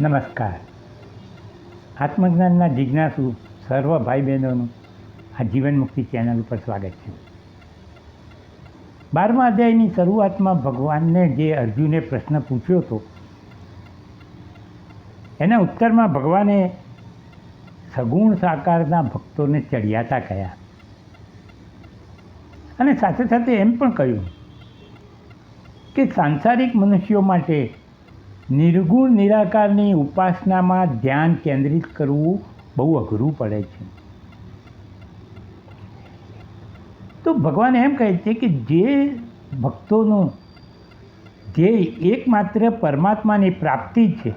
નમસ્કાર. આત્મજ્ઞાનના જિજ્ઞાસુ સર્વ ભાઈ બહેનોનું આ જીવન મુક્તિ ચેનલ ઉપર સ્વાગત છે. બારમા અધ્યાયની શરૂઆતમાં ભગવાનને જે અર્જુને પ્રશ્ન પૂછ્યો હતો, એના ઉત્તરમાં ભગવાને સગુણ સાકારના ભક્તોને ચડિયાતા કહ્યા. અને સાથે સાથે એમ પણ કહ્યું કે સાંસારિક મનુષ્યો માટે નિર્ગુણ નિરાકારની ઉપાસનામાં ધ્યાન કેન્દ્રિત કરવું બહુ અઘરું પડે છે. તો ભગવાન એમ કહે છે કે જે ભક્તોનું ધ્યેય એકમાત્ર પરમાત્માની પ્રાપ્તિ છે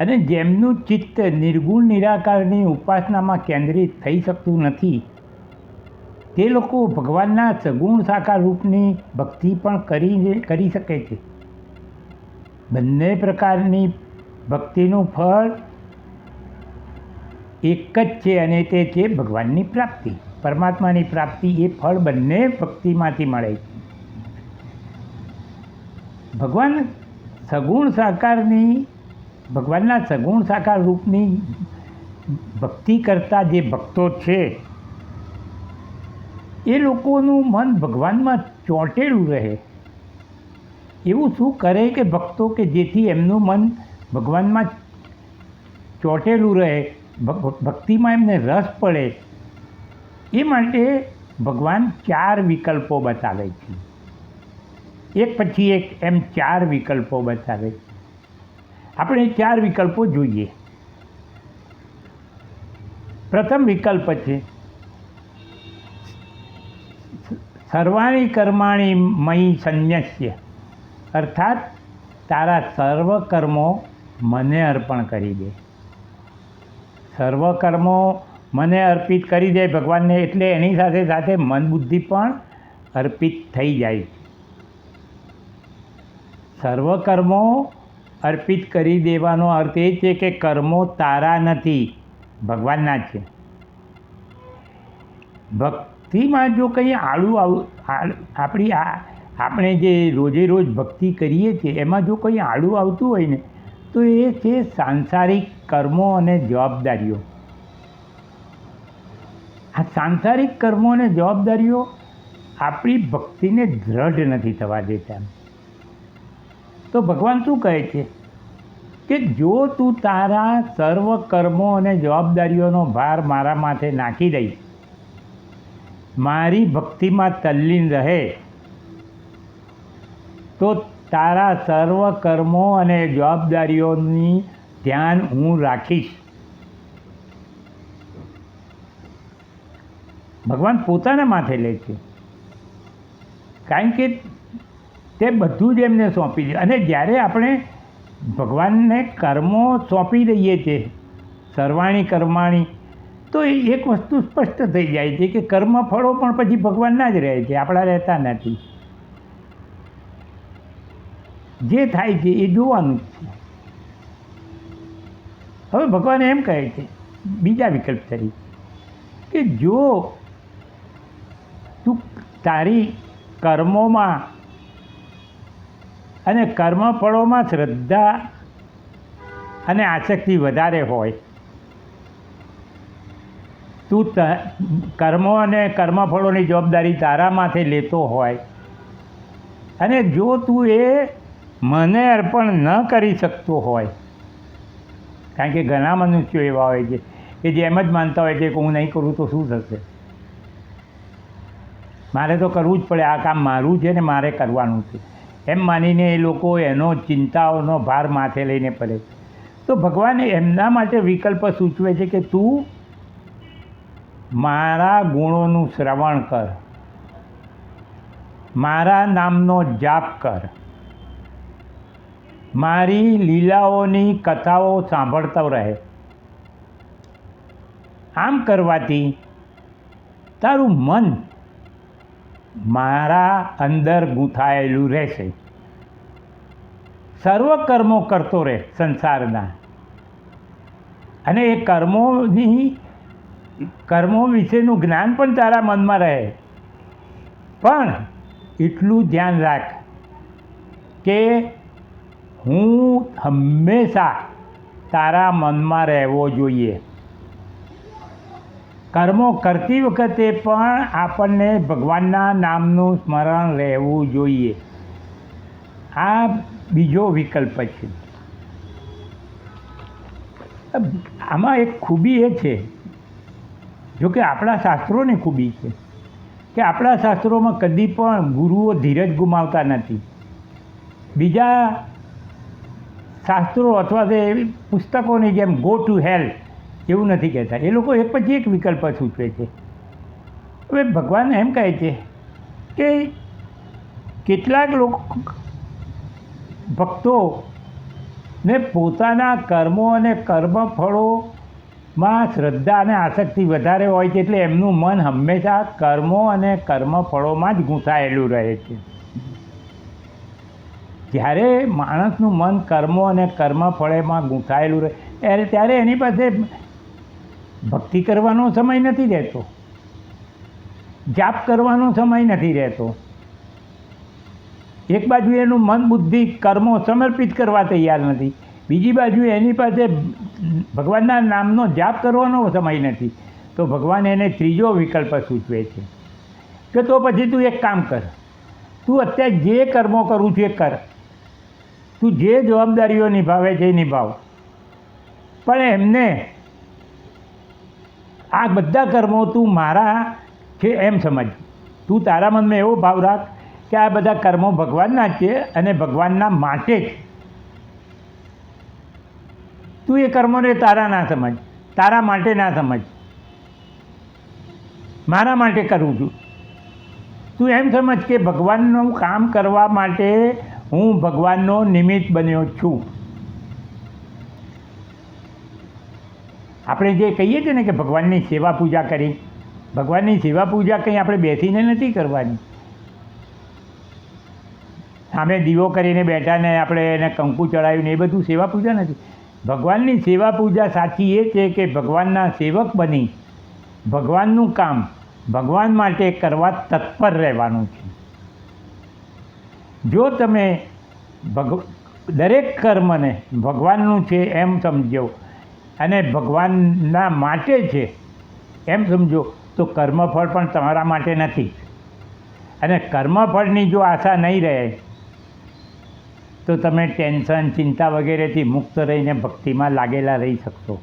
અને જેમનું ચિત્ત નિર્ગુણ નિરાકારની ઉપાસનામાં કેન્દ્રિત થઈ શકતું નથી, તે લોકો ભગવાનના સગુણ સાકાર રૂપની ભક્તિ પણ કરી કરી શકે છે. બંને પ્રકારની ભક્તિનું ફળ એક જ છે અને તે છે ભગવાનની પ્રાપ્તિ. પરમાત્માની પ્રાપ્તિ એ ફળ બંને ભક્તિમાંથી મળે છે. ભગવાન સગુણ સાકારની, ભગવાનના સગુણ સાકાર રૂપની ભક્તિ કરતા જે ભક્તો છે, એ લોકોનું મન ભગવાનમાં ચોંટેલું રહે. એવું શું કરે કે ભક્તો કે જેથી એમનું મન ભગવાનમાં ચોંટેલું રહે ભક્તિમાં એમને રસ પડે. એ માટે ભગવાન ચાર વિકલ્પો બતાવે છે. એક પછી એક એમ ચાર વિકલ્પો બતાવે આપણે ચાર વિકલ્પો જોઈએ. પ્રથમ વિકલ્પ છે સર્વાણી કર્માણી મયી સંન્યસ્ય. અર્થાત, તારા સર્વ કર્મો મને અર્પણ કરી દે. સર્વ કર્મો મને અર્પિત કરી દે ભગવાનને એટલે એની સાથે સાથે મન બુદ્ધિ પણ અર્પિત થઈ જાય. સર્વ કર્મો અર્પિત કરી દેવાનો અર્થ એ છે કે કર્મો તારા નથી, ભગવાનના છે. ભક્તિમાં જો કંઈ આળું આવું આપણી આ આપણે જે રોજે રોજ ભક્તિ કરીએ છીએ, એમાં જો કંઈ આડું આવતું હોય ને, તો એ છે સાંસારિક કર્મો અને જવાબદારીઓ. આ સાંસારિક કર્મો અને જવાબદારીઓ આપણી ભક્તિને દ્રઢ નથી થવા દેતા તો ભગવાન શું કહે છે? કે જો તું તારા સર્વ કર્મો અને જવાબદારીઓનો ભાર મારા માથે નાખી દઈશ, મારી ભક્તિમાં તલ્લીન રહે તો તારા સર્વ કર્મો અને જવાબદારીઓની ધ્યાન હું રાખીશ. ભગવાન પોતાના માથે લે છે. કારણ કે તે બધું જ એમને સોંપી દે અને જ્યારે આપણે ભગવાનને કર્મો સોંપી દઈએ છીએ સર્વાણી, કર્માણી, તો એ એક વસ્તુ સ્પષ્ટ થઈ જાય છે કે કર્મ ફળો પણ પછી ભગવાનના જ રહે છે. આપણા રહેતા નથી. જે થાય છે એ જોવાનું જ છે. હવે ભગવાન એમ કહે છે, બીજા વિકલ્પ તરીકે, કે જો તું તારી કર્મોમાં અને કર્મફળોમાં શ્રદ્ધા અને આસક્તિ વધારે હોય, તું કર્મો અને કર્મફળોની જવાબદારી તારા માથે લેતો હોય, અને જો તું એ મને અર્પણ ન કરી શકતો હોય. કારણ કે ઘણા મનુષ્યો એવા હોય છે કે જે એમ જ માનતા હોય છે કે હું નહીં કરું તો શું થશે? મારે તો કરવું જ પડે. આ કામ મારું છે ને મારે કરવાનું છે. એમ માનીને એ લોકો એનો ચિંતાઓનો ભાર માથે લઈને પડે તો ભગવાન એમના માટે વિકલ્પ સૂચવે છે કે તું મારા ગુણોનું શ્રવણ કર. મારા નામનો જાપ કર. મારી લીલાઓની કથાઓ સાંભળતો રહે. આમ કરવાથી તારું મન મારા અંદર ગૂંથાયેલું રહેશે. સર્વ કર્મો કરતો રહે સંસારના. અને એ કર્મોની કર્મો વિશેનું જ્ઞાન પણ તારા મનમાં રહે. પણ એટલું ધ્યાન રાખ કે હું હંમેશા તારા મનમાં રહેવો જોઈએ. કર્મો કરતી વખતે પણ આપણને ભગવાનના નામનું સ્મરણ રહેવું જોઈએ. આ બીજો વિકલ્પ છે. આમાં એક ખૂબી એ છે, જો કે આપણા શાસ્ત્રોની ખૂબી છે, કે આપણા શાસ્ત્રોમાં કદી પણ ગુરુઓ ધીરજ ગુમાવતા નથી. બીજા શાસ્ત્રો અથવા તો એવી પુસ્તકોની જેમ ગો ટુ હેલ એવું નથી કહેતા. એ લોકો એક પછી એક વિકલ્પ સૂચવે છે. હવે ભગવાન એમ કહે છે કે કેટલાક લોકો ભક્તો ને પોતાના કર્મો અને કર્મફળોમાં શ્રદ્ધા અને આસક્તિ વધારે હોય છે એટલે એમનું મન હંમેશા કર્મો અને કર્મફળોમાં જ ગૂંથાયેલું રહે છે. જ્યારે માણસનું મન કર્મો અને કર્મફળેમાં ગૂંથાયેલું રહે, ત્યારે ત્યારે એની પાસે ભક્તિ કરવાનો સમય નથી રહેતો. જાપ કરવાનો સમય નથી રહેતો. એક બાજુ એનું મન બુદ્ધિ કર્મો સમર્પિત કરવા તૈયાર નથી. બીજી બાજુ એની પાસે ભગવાનના નામનો જાપ કરવાનો સમય નથી. તો ભગવાન એને ત્રીજો વિકલ્પ સૂચવે છે. કે તો પછી તું એક કામ કર. તું અત્યારે જે કર્મો કરું છું એ કર. તું જે જવાબદારીઓ નિભાવે છે એ નિભાવ. પણ એમને આ બધા કર્મો તું મારા છે એમ સમજ. તું તારા મનમાં એવો ભાવ રાખ કે આ બધા કર્મો ભગવાનના છે અને ભગવાનના માટે જ. તું એ કર્મોને તારા ના સમજ, તારા માટે ના સમજ. મારા માટે કરું છું. તું એમ સમજ કે ભગવાનનું કામ કરવા માટે હું ભગવાનનો નિમિત્ત બન્યો છું. આપણે જે કહીએ છીએ ને કે ભગવાનની સેવા પૂજા કરી, ભગવાનની સેવા પૂજા કંઈ આપણે બેસીને નથી કરવાની. સામે દીવો કરીને બેઠા ને આપણે એને કંકુ ચડાવ્યું ને એ બધું સેવા પૂજા નથી. ભગવાનની સેવા પૂજા સાચી એ છે કે ભગવાનના સેવક બની, ભગવાનનું કામ, ભગવાન માટે કરવા તત્પર રહેવાનું છે. જો તમે ભગ, દરેક કર્મને ભગવાનનું છે એમ સમજો અને ભગવાનના માટે છે એમ સમજો, તો કર્મફળ પણ તમારા માટે નથી. અને કર્મફળની જો આશા નહીં રહે, તો તમે ટેન્શન, ચિંતા વગેરેથી મુક્ત રહીને ભક્તિમાં લાગેલા રહી શકશો.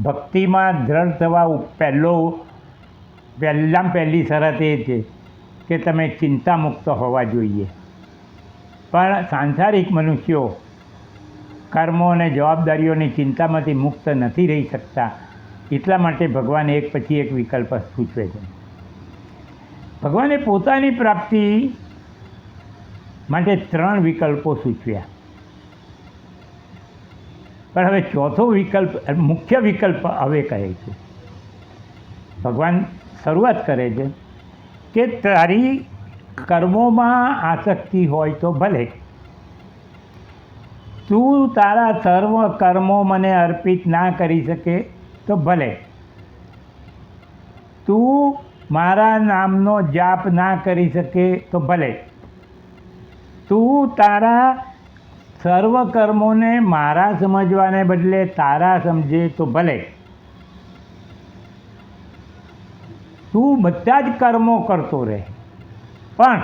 ભક્તિમાં દ્રઢ થવા પહેલો, પહેલાં પહેલી શરત એ છે કે તમે ચિંતામુક્ત હોવા જોઈએ. પણ સાંસારિક મનુષ્યો કર્મો અને જવાબદારીઓની ચિંતામાંથી મુક્ત નથી રહી શકતા. એટલા માટે ભગવાન એક પછી એક વિકલ્પ સૂચવે છે. ભગવાને પોતાની પ્રાપ્તિ માટે ત્રણ વિકલ્પો સૂચવ્યા. પણ હવે ચોથો વિકલ્પ, મુખ્ય વિકલ્પ હવે કહે છે. ભગવાન શરૂઆત કરે છે. કે તારી કર્મોમાં આસક્તિ હોય તો ભલે. તું તારા સર્વ કર્મો મને અર્પિત ના કરી શકે તો ભલે. તું મારા નામનો જાપ ના કરી શકે તો ભલે. તું તારા સર્વ કર્મોને મારા સમજવાને બદલે તારા સમજે તો ભલે. તું બધા જ કર્મો કરતો રહે. પણ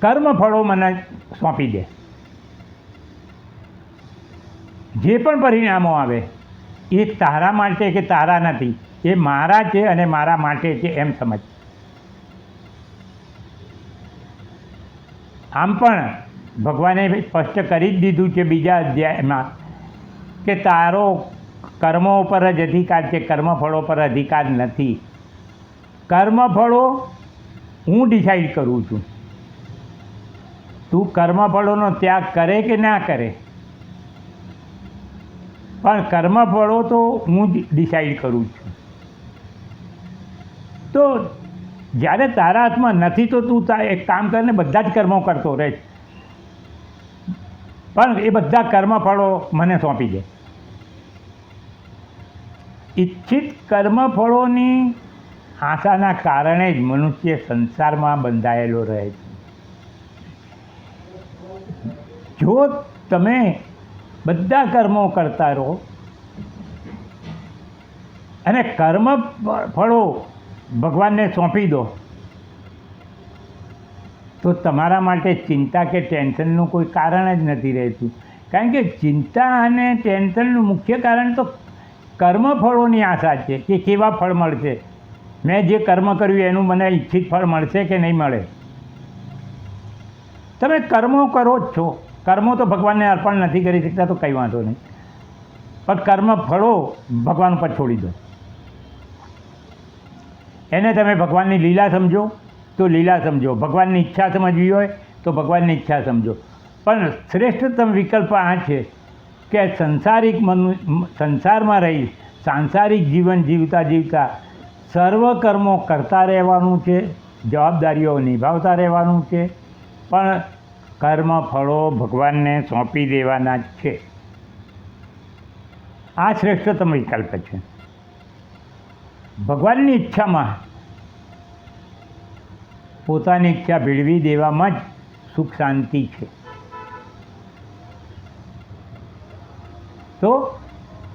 કર્મફળો મને સોંપી દે. જે પણ પરિણામો આવે, એ તારા માટે કે તારા નથી, એ મારા છે અને મારા માટે છે એમ સમજ. આમ પણ ભગવાને સ્પષ્ટ કરી જ દીધું છે બીજા અધ્યાયમાં કે તારો કર્મો ઉપર જ અધિકાર છે, કર્મફળો પર અધિકાર નથી. કર્મફળો હું ડિસાઈડ કરું છું. તું કર્મફળોનો ત્યાગ કરે કે ના કરે? પણ કર્મફળો તો હું જ ડિસાઈડ કરું છું. તો જ્યારે તારા હાથમાં નથી તો તું એક કામ કરીને, બધા જ કર્મો કરતો રહે પણ એ બધા કર્મફળો મને સોંપી દે. ઈચ્છિત કર્મફળોની આશાના કારણે જ મનુષ્ય સંસારમાં બંધાયેલો રહે છે. જો તમે બધા કર્મો કરતા રહો અને કર્મ ફળો ભગવાનને સોંપી દો, તો તમારા માટે ચિંતા કે ટેન્શનનું કોઈ કારણ જ નથી રહેતું. કારણ કે ચિંતા અને ટેન્શનનું મુખ્ય કારણ તો કર્મફળોની આશા છે કે કેવા ફળ મળશે? મેં જે કર્મ કર્યું એનું મને ઈચ્છિત ફળ મળશે કે નહીં મળે? તમે કર્મો કરો જ છો. કર્મો તો ભગવાનને અર્પણ નથી કરી શકતા, તો કંઈ વાંધો નહીં. પણ કર્મ ફળો ભગવાન ઉપર છોડી દો. એને તમે ભગવાનની લીલા સમજો, તો લીલા સમજો. ભગવાનની ઈચ્છા સમજવી હોય, તો ભગવાનની ઈચ્છા સમજો. પણ શ્રેષ્ઠતમ વિકલ્પ આ છે કે સંસારિક મનુ સંસારમાં રહી, સાંસારિક જીવન જીવતા જીવતા સર્વ કર્મો કરતા રહેવાનું છે, જવાબદારીઓ નિભાવતા રહેવાનું છે, પણ કર્મ ફળો ભગવાનને સોંપી દેવાના જ છે. આ શ્રેષ્ઠતમ વિકલ્પ છે. ભગવાનની ઈચ્છામાં પોતાની ઈચ્છા ભેળવી દેવામાં જ સુખ શાંતિ છે. તો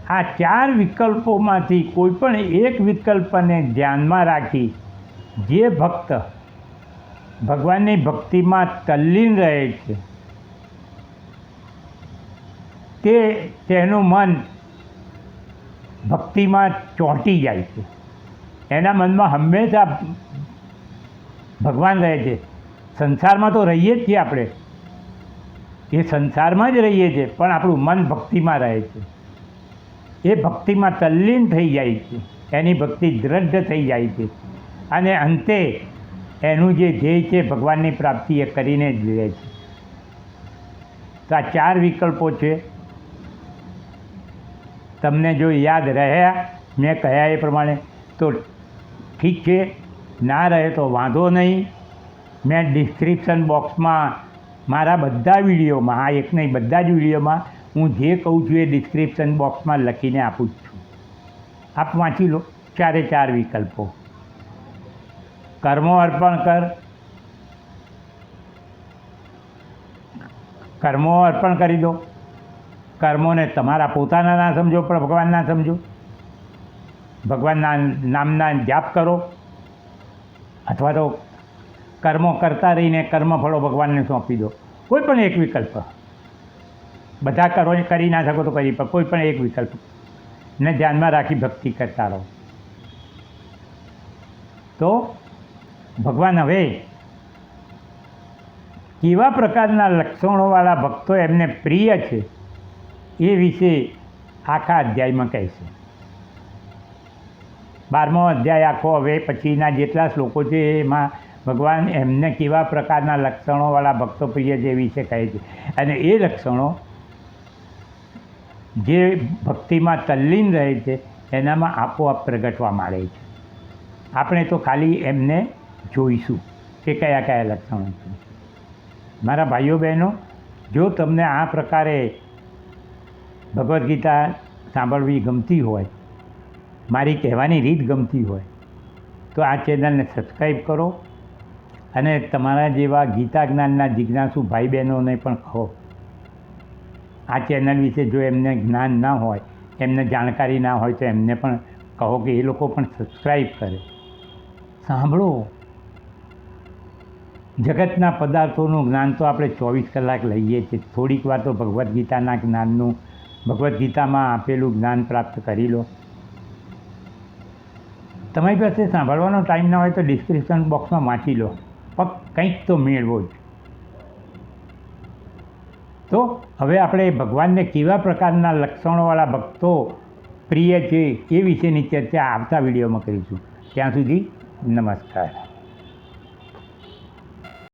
આ ચાર વિકલ્પોમાંથી કોઈ પણ એક વિકલ્પને ધ્યાનમાં રાખી જે ભક્ત ભગવાનની ભક્તિમાં તલ્લીન રહે છે, તે તેનું મન ભક્તિમાં ચોંટી જાય છે. એના મનમાં હંમેશા ભગવાન રહે છે. સંસારમાં તો રહીએ જ છીએ આપણે. એ સંસારમાં જ રહીએ છીએ, પણ આપણું મન ભક્તિમાં રહે છે. એ ભક્તિમાં તલ્લીન થઈ જાય છે. એની ભક્તિ દ્રઢ થઈ જાય છે. અને અંતે એનું જે ધ્યેય છે, ભગવાનની પ્રાપ્તિ એ કરીને જ લે છે. તો આ ચાર વિકલ્પો છે. તમને જો યાદ રહ્યા, મેં કહ્યા એ પ્રમાણે, તો ઠીક છે. ના રહે તો વાંધો નહીં. મેં ડિસ્ક્રિપ્શન બોક્સમાં મારા બધા વિડીયોમાં, આ એક નહીં, બધા જ વિડીયોમાં હું જે કહું છું એ ડિસ્ક્રિપ્શન બોક્સમાં લખીને આપું જ છું. આપ વાંચી લો, ચારે ચાર વિકલ્પો. કર્મો અર્પણ કર. કર્મો અર્પણ કરી દો. કર્મોને તમારા પોતાના ના સમજો, પણ ભગવાનના સમજો. ભગવાનના નામના જાપ કરો. અથવા તો કર્મો કરતા રહીને કર્મફળો ભગવાનને સોંપી દો. કોઈ પણ એક વિકલ્પ. બધા કરો કરી ના શકો તો કરી, પણ કોઈ પણ એક વિકલ્પ. ને ધ્યાનમાં રાખી ભક્તિ કરતા રહો. તો ભગવાન હવે કેવા પ્રકારના લક્ષણોવાળા ભક્તો એમને પ્રિય છે એ વિશે આખા અધ્યાયમાં કહેશે બારમો અધ્યાય આખો હવે પછીના જેટલા શ્લોકો છે એમાં ભગવાન એમને કેવા પ્રકારના લક્ષણોવાળા ભક્તો પ્રિય છે વિશે કહે છે. અને એ લક્ષણો જે ભક્તિમાં તલ્લીન રહે છે, એનામાં આપોઆપ પ્રગટવા માંડે છે. આપણે તો ખાલી એમને જોઈશું કે કયા કયા લક્ષણો છે. મારા ભાઈઓ બહેનો, જો તમને આ પ્રકારે ભગવદ્ ગીતા સાંભળવી ગમતી હોય, મારી કહેવાની રીત ગમતી હોય, તો આ ચેનલને સબસ્ક્રાઈબ કરો અને તમારા જેવા ગીતા જ્ઞાનના જિજ્ઞાસુ ભાઈ બહેનોને પણ કહો. આ ચેનલ વિશે જો એમને જ્ઞાન ના હોય, એમને જાણકારી ના હોય તો એમને પણ કહો કે એ લોકો પણ સબસ્ક્રાઈબ કરે. સાંભળો. જગતના પદાર્થોનું જ્ઞાન તો આપણે ચોવીસ કલાક લઈએ છીએ. થોડીક વાર તો ભગવદ્ ગીતાના જ્ઞાનનું, ભગવદ્ ગીતામાં આપેલું જ્ઞાન પ્રાપ્ત કરી લો. તમારી પાસે સાંભળવાનો ટાઈમ ના હોય તો ડિસ્ક્રિપ્શન બોક્સમાં વાંચી લો. પણ કંઈક તો મેળવો જ. તો હવે આપણે ભગવાનને કેવા પ્રકારના લક્ષણોવાળા ભક્તો પ્રિય છે એ વિશેની ચર્ચા આવતા વિડીયોમાં કરીશું. ત્યાં સુધી નમસ્કાર.